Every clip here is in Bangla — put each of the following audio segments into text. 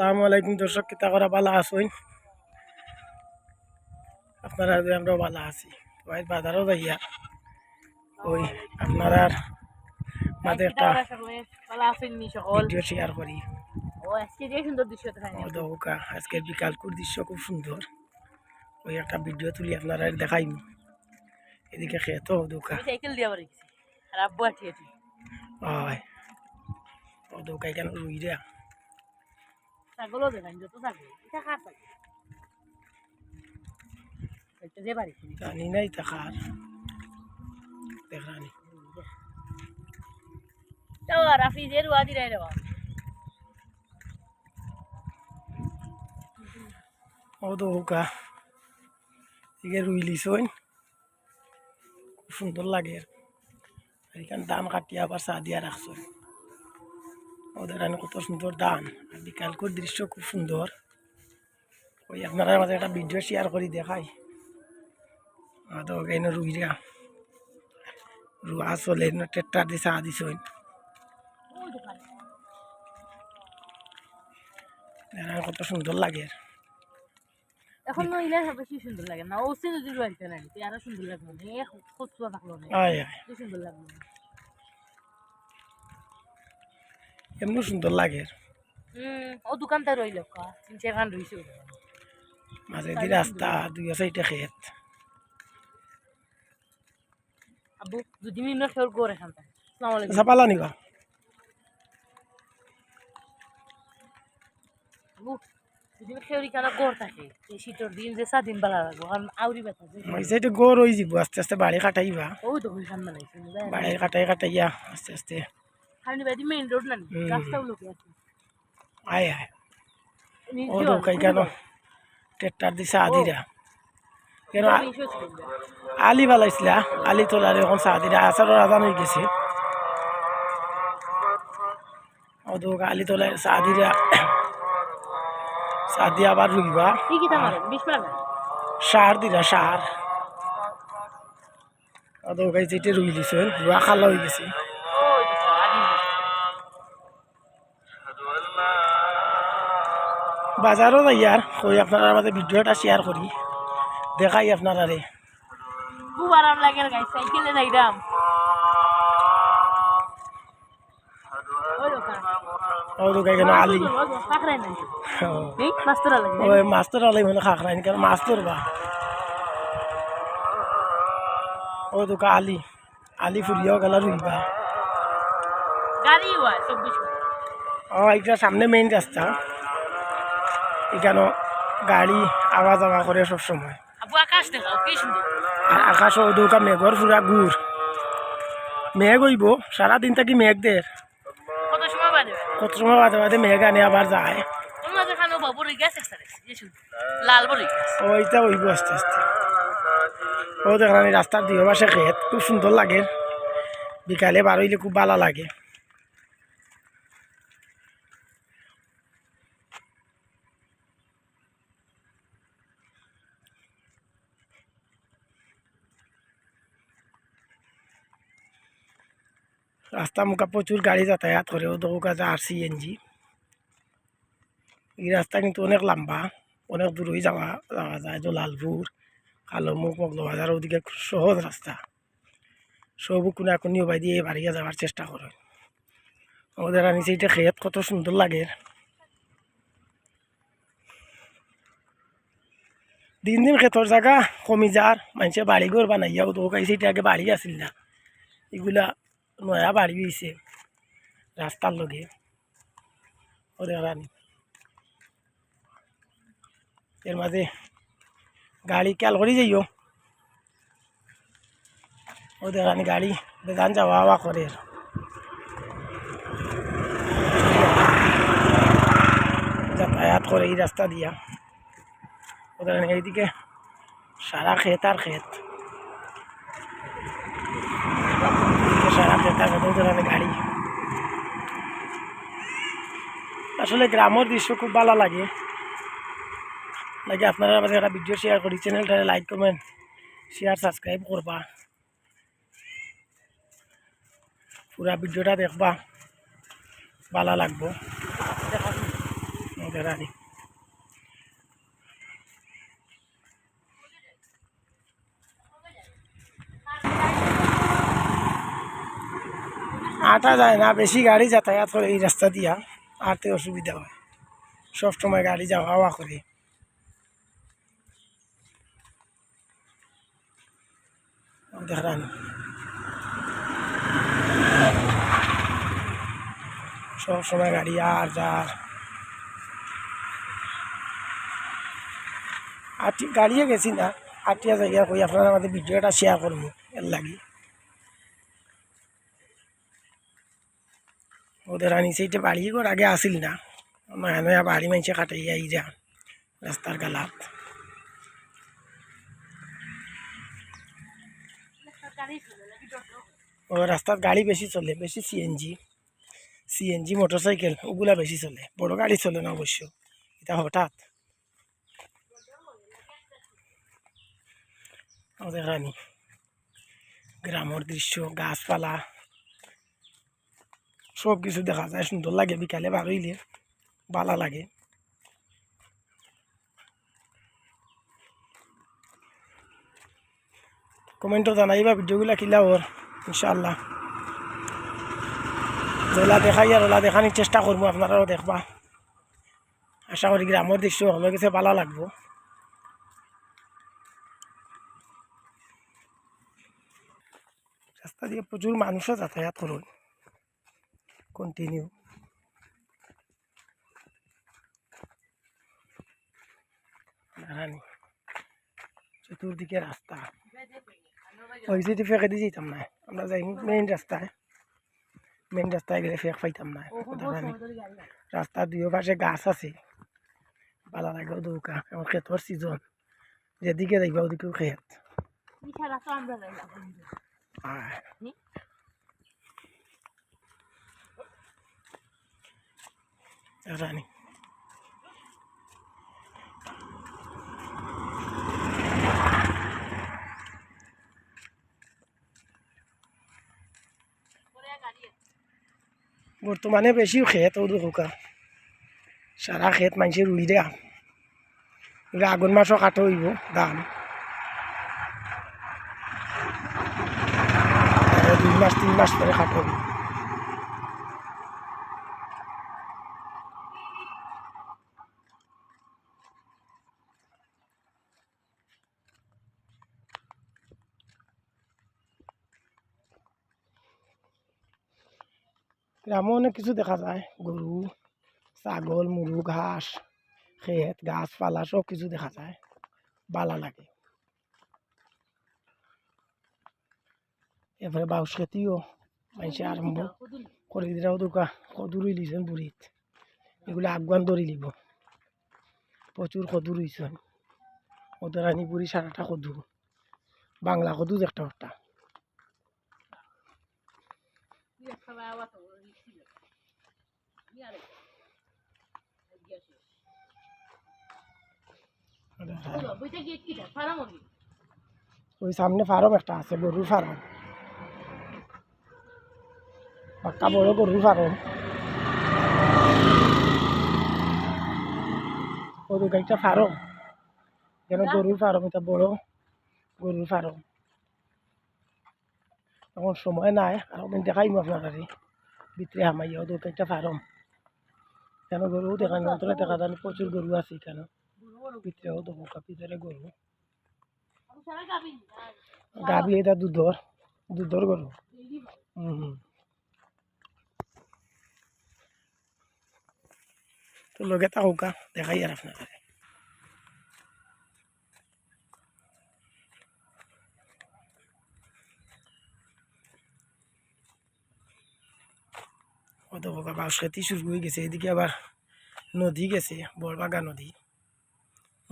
আসসালামু আলাইকুম দর্শক কিতা করা ভালো আসুন আপনারা যে আমরা ভালো আছি। ওই বাজারও যাইয়া ওই আপনারা মাঝে একটা ভিডিও শেয়ার করি। দৌকা আজকের বিকালকুর দৃশ্য খুব সুন্দর। ওই একটা ভিডিও তুলি আপনারা দেখাইনি। এদিকে দৌকা আর আব্বু আঠিয়েছি হয় ও দৌকা এখানে রুই রে ছাগলও দেখাই যত ছাগল। এটা কার যে বাড়ি জানি দেখানি তো রে বাবা খুব সুন্দর লাগে। এখানে ধান কাটিয়ে আবার চা দিয়া রাখছো। ওদের কত সুন্দর ধান আর বিকালকুর দৃশ্য খুব সুন্দর। ওই আপনারা মাঝে একটা ভিডিও শেয়ার করি দেখাই। তো এখানে রুই রা রুয়া চলে ট্রেক্টার দিয়ে চা ওই। কত সুন্দর লাগে। এখন নইলে বেশি সুন্দর লাগে না। ও সে যদি রয়েছে না আরও সুন্দর লাগবে না। এ খুচুয়া থাকল না। আয় আয়। কি সুন্দর লাগবে এমনি সুন্দর লাগে। ও দোকানটা রইল তিন চার খান রইছে মাঝে দিয়ে রাস্তা দুই সাইডে খেত আব্বু দুদিন মিনিট খেয়ে গোর থেকে। আসসালামু আলাইকুম। নিবা। দুদিন খেয়ে কেন গোর থাকে? এই শীতের দিন যে সাত দিন বেলা লাগবো কারণ আউরি ব্যথা যে। ওই সাইডে গড় যাব আস্তে আস্তে বাড়ি কাটাইবা। তো ওই লাগছে বাড়ি কাটাই কাটাইয়া আস্তে আস্তে। ও কেন ট্রেক্টার দিছে আদিরা কেন করব। আলি বালাইছিলা আলি তোলার এখন সাদিরা আসারও আজান হয়ে গেছে ও দৌকা আলি তোলার সাদিরা সাদি আবার রুইবা সার দিরা সার ও দৌকাই যেটা রুই দিছে রুয়া খালা হয়ে গেছে ওই তো আদি বাজারও যাই আর কই আপনারা আমাদের ভিডিওটা শেয়ার করি দেখাই আপনারা রে খুব আরাম লাগে গাই সাইকেলে যাইরাম ওই ওই আলাই মানে ও দোকা আলি। আলি ফুরিয়াও গেল রুইবা গাড়ি ও এটা সামনে মেইন রাস্তা এখানে গাড়ি আওয়া যাওয়া করে সব সময়। আবু আকাশ দেখাও কি সুন্দর আর আকাশ ও দৌকা মেঘর পুরা গুড় মেঘ হইব সারাদিন থাকি মেঘ দের কত সময় বাদে? বাদে মেঘ আনে আবার যায়। ওইটা হইব আস্তে আস্তে। ও দেখেন রাস্তার দুই পাশে খেত খুব সুন্দর লাগে। বিকালে বার হইলে খুব ভালো লাগে। রাস্তা মুখা প্রচুর গাড়ি যাতায়াত করে, ও দৌকা যা আর সিএনজি এই রাস্তা কিন্তু অনেক লম্বা, অনেক দূর হয়ে যাওয়া যাওয়া যায়, জলালপুর, কালোমুখ, মগলবাজার, ওদিকে সহজ রাস্তা। সবু কোনা কোনি উপাই দিয়ে বাড়িয়ে যাওয়ার চেষ্টা করে। আমাদের আনিছে এটা খেত কত সুন্দর লাগে। দিন দিন খেতর জায়গা কমি যার মানুষে বাড়ি ঘর বানাইয়াও তো কাইছে এটা আগে বাড়ি আসিল না। এগুলা নয়া বাড়ি হয়েছে রাস্তার লগে। রানি। এর মাঝে গাড়ি খেয়াল করে যাইও। ওদের রানি, গাড়ি বেদান যাওয়া আওয়া করে। যাতায়াত করে এই রাস্তা দিয়া। ওদের এইদিকে সারা ক্ষেত আর ক্ষেত। ক্ষেত ওদের রানি গাড়ি। আসলে গ্রামের দৃশ্য খুব ভালো লাগে। লাগে আপনারা আমাদের একটা ভিডিও শেয়ার করি চ্যানেলটা লাইক করবেন শেয়ার সাবস্ক্রাইব করবা। পুরা ভিডিওটা দেখবা, ভালো লাগবো। দেখা আটা যায় না, বেশি গাড়ি যাতায়াত করে এই রাস্তা দিয়া আটতে অসুবিধা হয়। সব সময় গাড়ি যাওয়া আওয়া করে। সব সময় গাড়ি আর যার। আটি গাড়িয়ে গেছি না আটিয়া জায়গা কই, আপনারা আমাদের ভিডিওটা শেয়ার করব, এর লাগি। ওদের আনি সেইটা বাড়ি ঘর আগে আসিল না। নয়া নয়া বাড়ি মাইছে কাটাইয়া যা, রাস্তার গালাত। ও রাস্তার গাড়ি বেশি চলে, বেশি সিএনজি সিএনজি মোটরসাইকেল ওগুলা বেশি চলে, বড় গাড়ি চলে না অবশ্য, এটা হঠাৎ। আমাদের রানী, গ্রামের দৃশ্য, গাছপালা সব কিছু দেখা যায়, সুন্দর লাগে বিকালে বার হইলে ভালো লাগে। কমেন্টও জানাইবা ভিডিওগুলা কিলা ওর ইনশাল্লাহ যেলা দেখাই আর ওলা দেখানোর চেষ্টা করব, আপনারাও দেখবা। আশা করি গ্রামের দৃশ্য হলে গেছে ভালো লাগবো। রাস্তা দিয়ে প্রচুর মানুষও যাতায়াত করুন। কন্টিনিউ রানি চতুর্দিকে রাস্তা। ওই যদি ফেঁকে দিয়ে যেতাম না। আমরা যাই মেইন রাস্তায় মেইন রাস্তায় গেলে ফেঁক পাইতাম না। রানী রাস্তার দুই পাশে গাছ আছে। ভালো লাগে দৌকা। আমার ক্ষেতর সিজন যেদিকে দেখবা ওদিকেও ক্ষেত। ছাড়া তো আমরা যাই না আর রানী। বর্তমানে বেশি খেত ও দুকা সারা খেত মানুষের রুই দেয়া। এগুলো আগুন মাসও কাটো হইব দাম দুই মাস তিন মাস পরে কাটো হইব গ্রামে অনেক কিছু দেখা যায়। গরু ছাগল মুরু ঘাস ক্ষেত গাছপালা সব কিছু দেখা যায়। বালা লাগে। এরপরে বাউস খেতিও মানুষে আরম্ভ করে দিলাও দোকা কদুর রইলিছেন বুড়িত এগুলো আগুয়ান ধরি লিব। প্রচুর কদু রইছেন ওদের আনি বুড়ি সারাটা কদু বাংলা কদু একটা একটা মুরগি ওই সামনে ফার্ম একটা আছে গরুর ফার্ম। পাক্কা বড় গরুর ফার্ম। ওই একটা ফার্ম। কেন গরুর ফার্ম এটা বড় গরুর ফার্ম। এখন সময় নাই আর আমি দেখাইম আপনার ভিতরে হামাইয়া ওদের একটা ফার্ম। কেন গরু? দেখানো অন্তরে দেখা যায় প্রচুর গরু আছে কেন ভিতরেও দেখো ভিতরে গরু। গাবি এটা দুধর দুধর গরু। হুম তো লগে থাকুকা দেখাই আর আপনার কত বাউস খেতে শুরু হয়ে গেছে। এদিকে আবার নদী গেছে, বড়বাগা নদী।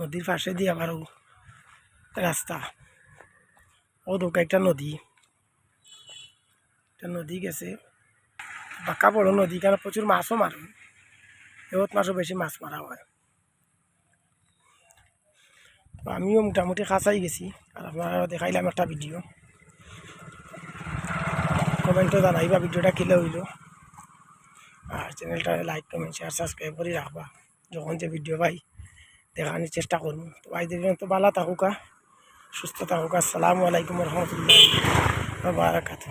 নদীর পাশে দিয়ে আবার ও রাস্তা। ও দোকা একটা নদী। একটা নদী গেছে। বাঁকা বড় নদী, কেন প্রচুর মাছও মারে। এত মাছও বেশি মাছ মারা হয়। তো আমিও মোটামুটি খাঁচাই গেছি। আর আপনারা দেখাইলাম একটা ভিডিও। কমেন্টও জানাইবা ভিডিওটা কিলে হইল। আর চ্যানেলটা লাইক কমেন্ট শেয়ার সাবস্ক্রাইব করে রাখবা। যখন যে ভিডিও পাই, দেখানোর চেষ্টা করব। তো ভাইদের তো ভালো থাকুকা সুস্থ থাকুকা। আসসালামু আলাইকুম রহমতুল্লাহ বারাকাতু